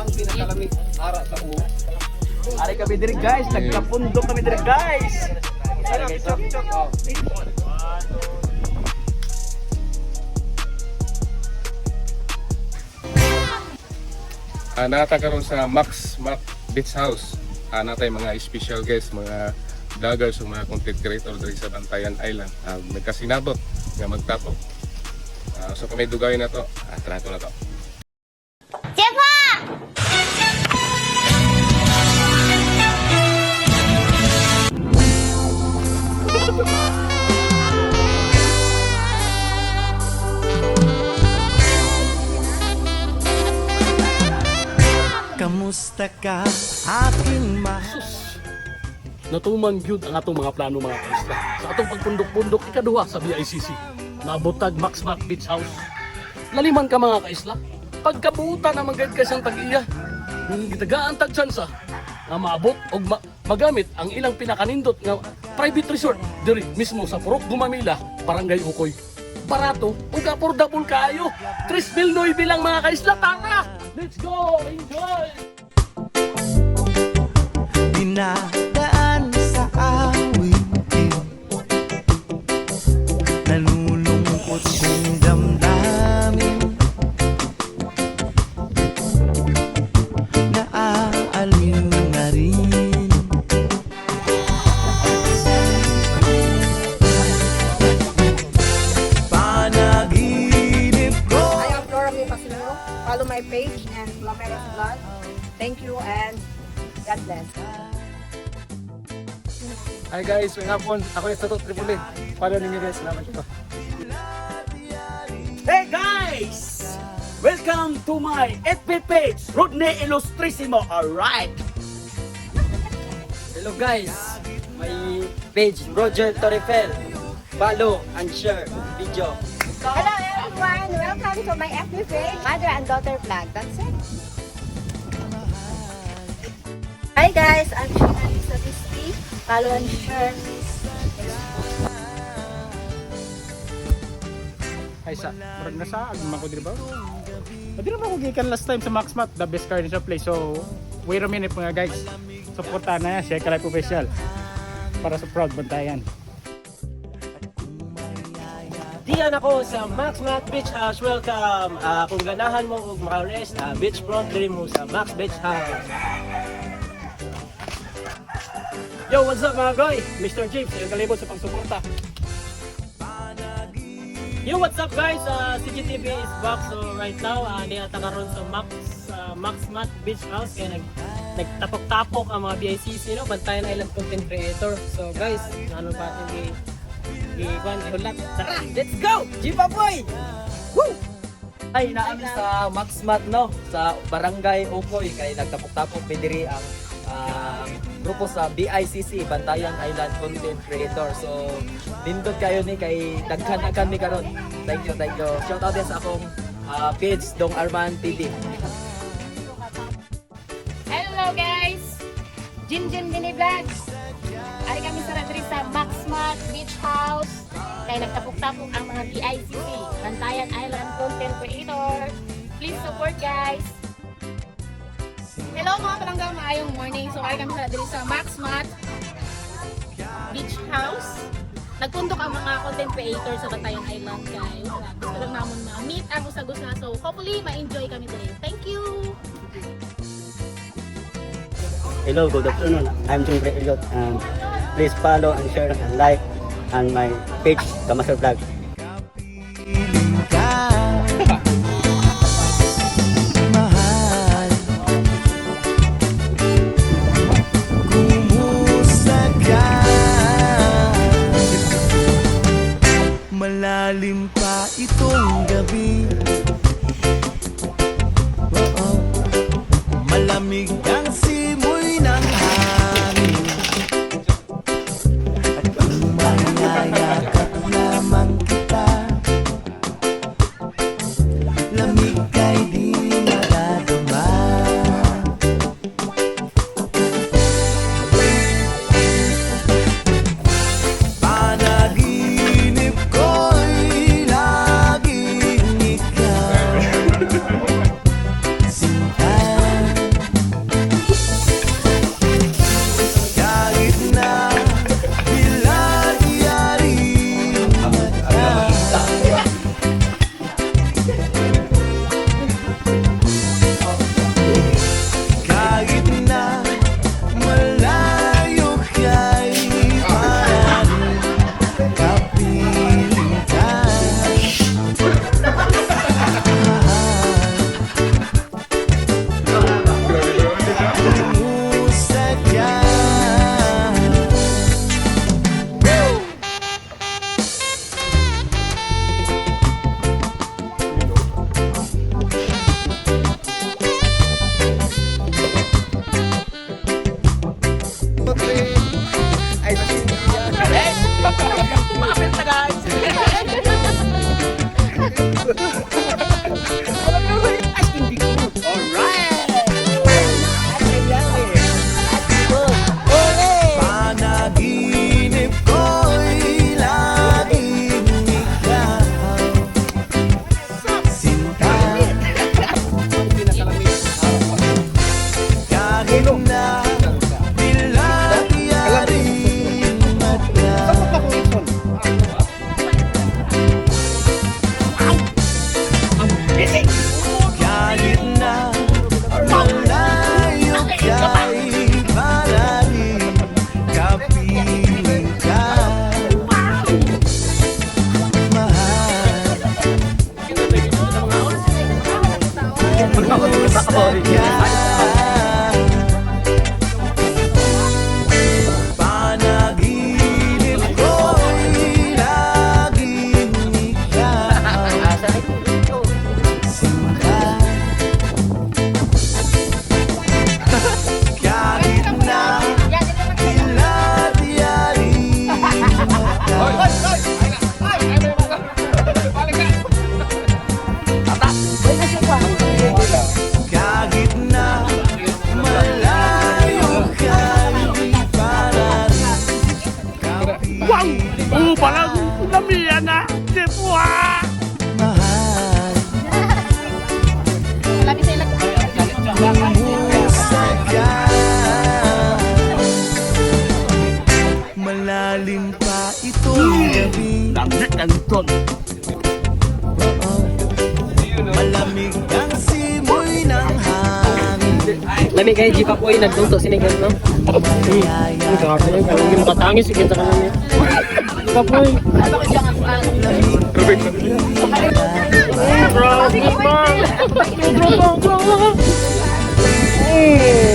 ang pinakalamig ara sa ulo. Ari kami diri guys, nagkapundok kami diri guys. Ari guys, chok chok. Oh. Ah, nata karon sa Max Mac Beach House. Ah, natay mga special guests, mga vloggers o mga content creator diri sa Bantayan Island. Ah, may kasinabot nga magtapok. Ah, so may dugay na to, ah, na to. 结 ka aking mahal? Natuman gyud ang atong mga plano mga kaisla. Sa atong pagpundok-pundok ikaduha sa BICC. Nabutag Max Mac Beach House. Laliman ka mga kaisla. Pagkabuta na magad ka siyang tag-iya. Nung gitagaan tag tsansa nga maabot og ma- magamit ang ilang pinakanindot nga private resort diri mismo sa Purok Gumamila, Barangay Ukoy. Barato ug affordable kaayo. 3,000 bilang mga kaisla tara. Let's go! Enjoy! Now. Hi guys, may hapon. Ako yung Toto Tripoli. Para ninyo guys, salamat ko. Hey guys! Welcome to my FB page, Rodney Illustrissimo, alright? Hello guys, my page Roger Torrefel. Follow and share video. Hello everyone! Welcome to my FB page, Mother and Daughter Vlog. That's it. Hi guys, I'm Sheena Lisa. Follow and share. ay sa murag na sa agman ko diri ba Pwede naman ako gikan last time sa Maxmat the best car in sa place so wait a minute mga guys supportahan na yan share ka live official para sa proud bantayan Diyan ako sa Max Max Beach House. Welcome. Ah, kung ganahan mo og maka-rest, ah, beachfront diri mo sa Max Beach House. Yo, what's up mga goy? Mr. James, yung kalibot sa pagsuporta. Yo, what's up guys? Uh, CGTV is back. So right now, uh, di ata karon sa Max uh, Max Mat Beach House kaya nag nagtapok-tapok ang mga BICC no, Bantayan Island content creator. So guys, ano pa ating kwan ihulat. Tara, let's go. Jipa boy. Woo! Ay, naami sa Max Mat no, sa Barangay Ukoy kay nagtapok-tapok pidiri ang ah, grupo sa BICC Bantayan Island Content Creator. So nindot kayo ni kay daghan na kami karon. Thank you, thank you. Shout out din sa akong ah, page Dong Arman TV. Hello guys! Jin Jin Mini Vlogs! Ari kami sa diri sa Maxmat Beach House. Kaya nagtapok-tapok ang mga BICC, Bantayan Island Content Creator. Please support guys! Hello mga palangga, maayong morning. So ari kami diri sa Maxmat Beach House. Nagpundok ang mga content creator sa Bantayan Island guys. Gusto lang namin ma-meet ang usa-gusa. So hopefully ma-enjoy kami diri. Thank you! Hello, good afternoon. I'm Jung Elliot. Um, please follow and share and like on my page, Kamaster Vlog. Parang lamiyan na! Kipwa! Mahal Labi sa ka Malalim pa itong gabi Dami kanton! Malamig ang simoy ng hangin Lami kay Jeep Apoy, nagluto sinigang, no? Kaya Ang grabe yun, parang yung patangis, sige Kapoy. Grabe man! Sobrang bang bang! Eh!